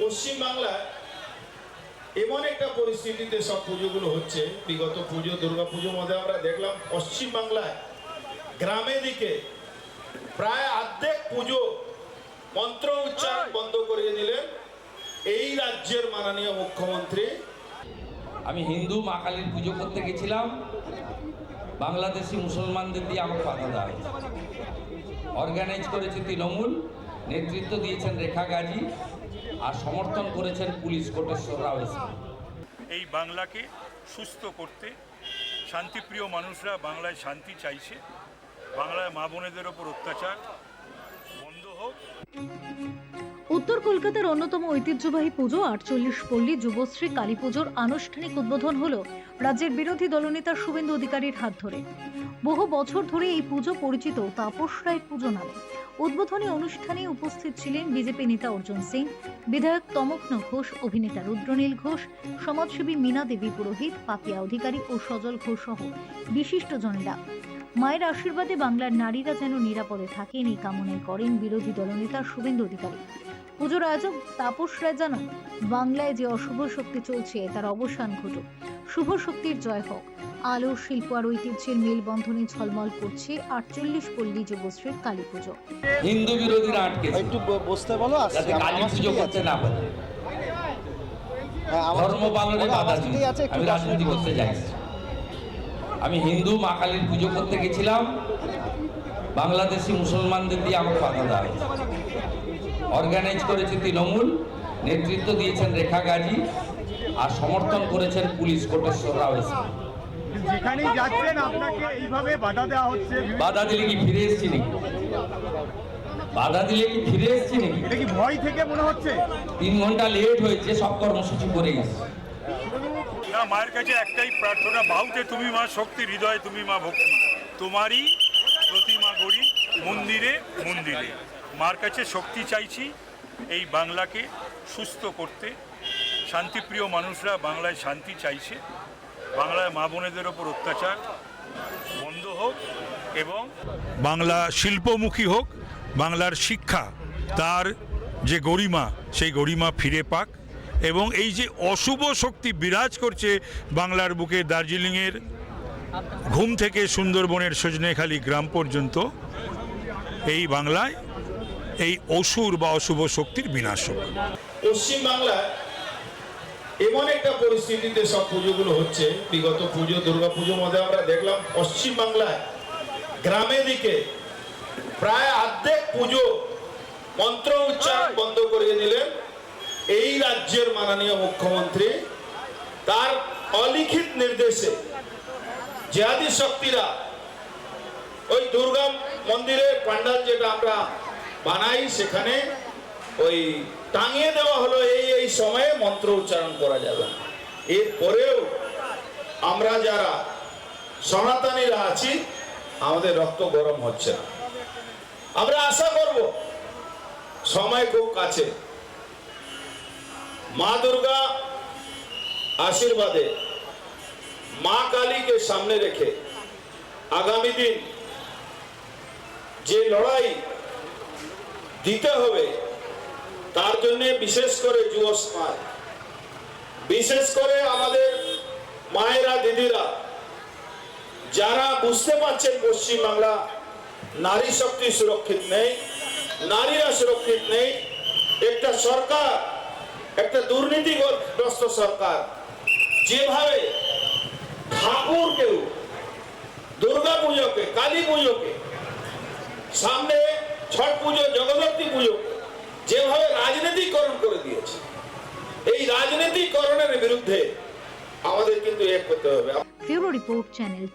পশ্চিমবাংলায় এমন একটা পরিস্থিতিতে সব পুজোগুলো হচ্ছে। বিগত পুজো দুর্গা পুজোর মধ্যে আমরা দেখলাম পশ্চিমবাংলায় গ্রামে দিকে প্রায় অর্ধেক পুজো মন্ত্র উচ্চারণ বন্ধ করিয়ে দিলেন এই রাজ্যের মাননীয় মুখ্যমন্ত্রী। আমি হিন্দু মা কালীর পুজো করতে গেছিলাম। বাংলাদেশি মুসলমানদের দিয়ে আমাকে বাধা দেওয়া অর্গানাইজ করেছে তৃণমূল নেতৃত্ব দিয়েছেন রেখা গাজী। আর সমর্থন করেছেন পুলিশ কোটেশ্বর রাও এই বাংলাকে সুস্থ করতে শান্তিপ্রিয় মানুষরা বাংলায় শান্তি চাইছে। বাংলায় মা বোনেদের ওপর অত্যাচার বন্ধ হোক। উত্তর কলকাতার অন্যতম ঐতিহ্যবাহী পুজো আটচল্লিশ পল্লী যুবশ্রী কালী পুজোর আনুষ্ঠানিক উদ্বোধন হল রাজ্যের বিরোধী দলনেতা শুভেন্দু অধিকারীর হাত ধরে। বহু বছর ধরে এই পুজো পরিচিত তাপস রায়ের পুজো নামে উদ্বোধনী অনুষ্ঠানে উপস্থিত ছিলেন বিজেপি নেতা অর্জুন সিং, বিধায়ক তমগ্ন ঘোষ, অভিনেতা রুদ্রনীল ঘোষ, সমাজসেবী মীনা দেবী পুরোহিত, পাপিয়া অধিকারী ও সজল ঘোষ সহ বিশিষ্ট বিশিষ্টজনেরা। মায়ের আশীর্বাদে বাংলার নারীরা যেন নিরাপদে থাকেন, এই কামনাই করেন বিরোধী দলনেতা শুভেন্দু অধিকারী। পুজোর আয়োজক তাপস রায় জানান, বাংলায় যে অশুভ শক্তি চলছে, তার অবসান ঘটুক। শুভ শক্তির জয় হোক। আলো শিল্প আর ঐতিহ্যের মেলবন্ধনে ঝলমল করছে আটচল্লিশ পল্লী যুবশ্রীর কালী পুজো। হিন্দু বিরোধীরা আটকেছে একটু বসতে বলো আমার- কালী পুজো করতে না পারে। হ্যাঁ, আমার ধর্ম পালনে বাধা আমার আমি রাজনীতি করতে যাই। আমি হিন্দু মা কালীর পুজো করতে গেছিলাম। বাংলাদেশি মুসলমানদের দিয়ে আমাকে বাধা দেওয়া অর্গানাইজ করেছে তৃণমূল। নেতৃত্ব দিয়েছেন রেখা গাজী আর সমর্থন করেছেন পুলিশ কোটেশ্বর রাও। যেখানেই যাচ্ছেন আপনাকে এইভাবে বাধা দেওয়া হচ্ছে। বাধা দিলে কি ফিরে এসছি নাকি? বাধা দিলে কি ফিরে এসছি নাকি? এটা কি ভয় থেকে মনে হচ্ছে? তিন ঘণ্টা লেট হয়েছে সব কর্মসূচি করে গেছে। না মায়ের কাছে একটাই প্রার্থনা বাহুতে তুমি মা শক্তি হৃদয়ে তুমি মা ভক্তি। তোমারই প্রতিমা গড়ি মন্দিরে মন্দিরে। মার কাছে শক্তি চাইছি এই বাংলাকে সুস্থ করতে শান্তিপ্রিয় মানুষরা বাংলায় শান্তি চাইছে। বাংলায় মা বোনেদের ওপর অত্যাচার বন্ধ হোক এবং বাংলা শিল্পমুখী হোক, বাংলার শিক্ষা তার যে গরিমা, সেই গরিমা ফিরে পাক এবং এই যে অশুভ শক্তি বিরাজ করছে বাংলার বুকে দার্জিলিংয়ের ঘুম থেকে সুন্দরবনের সজনেখালি গ্রাম পর্যন্ত, এই বাংলায় এই অসুর বা অশুভ শক্তির বিনাশ হোক পশ্চিমবাংলায় এমন একটা পরিস্থিতিতে সব পুজোগুলো হচ্ছে। বিগত পুজো দুর্গা পুজোর মধ্যে আমরা দেখলাম পশ্চিমবাংলায় গ্রামে দিকে প্রায় অর্ধেক পুজো মন্ত্র উচ্চারণ বন্ধ করিয়ে দিলেন। এই রাজ্যের মাননীয় মুখ্যমন্ত্রী তার অলিখিত নির্দেশে জেহাদি শক্তিরা ওই দুর্গা মন্দিরের পান্ডাল যেটা আমরা বানাই, সেখানে ওই টাঙিয়ে দেওয়া হলো, এই এই সময়ে মন্ত্র উচ্চারণ করা যাবে। এরপরেও আমরা যারা সনাতনীরা আছি, আমাদের রক্ত গরম হচ্ছে না। আমরা আশা করব, সময় খুব কাছে। মা দুর্গা আশীর্বাদে মা কালীকে সামনে রেখে আগামী দিন যে লড়াই দিতে হবে। তার জন্য বিশেষ করে যুব সমাজ বিশেষ করে আমাদের মায়েরা, দিদিরা, যারা বুঝতে পারছেন পশ্চিমবাংলা, নারী শক্তি সুরক্ষিত নেই, নারীরা সুরক্ষিত নেই। একটা সরকার, একটা দুর্নীতিগ্রস্ত সরকার, যেভাবে ঠাকুরকেও দুর্গা পুজোকে, কালী পুজোকে সামনে ছট পুজো জগদ্ধী পুজো, যেভাবে রাজনীতিকরণ করে দিয়েছে। এই রাজনীতিকরণের বিরুদ্ধে আমাদের কিন্তু এক করতে হবে। Bureau report, channel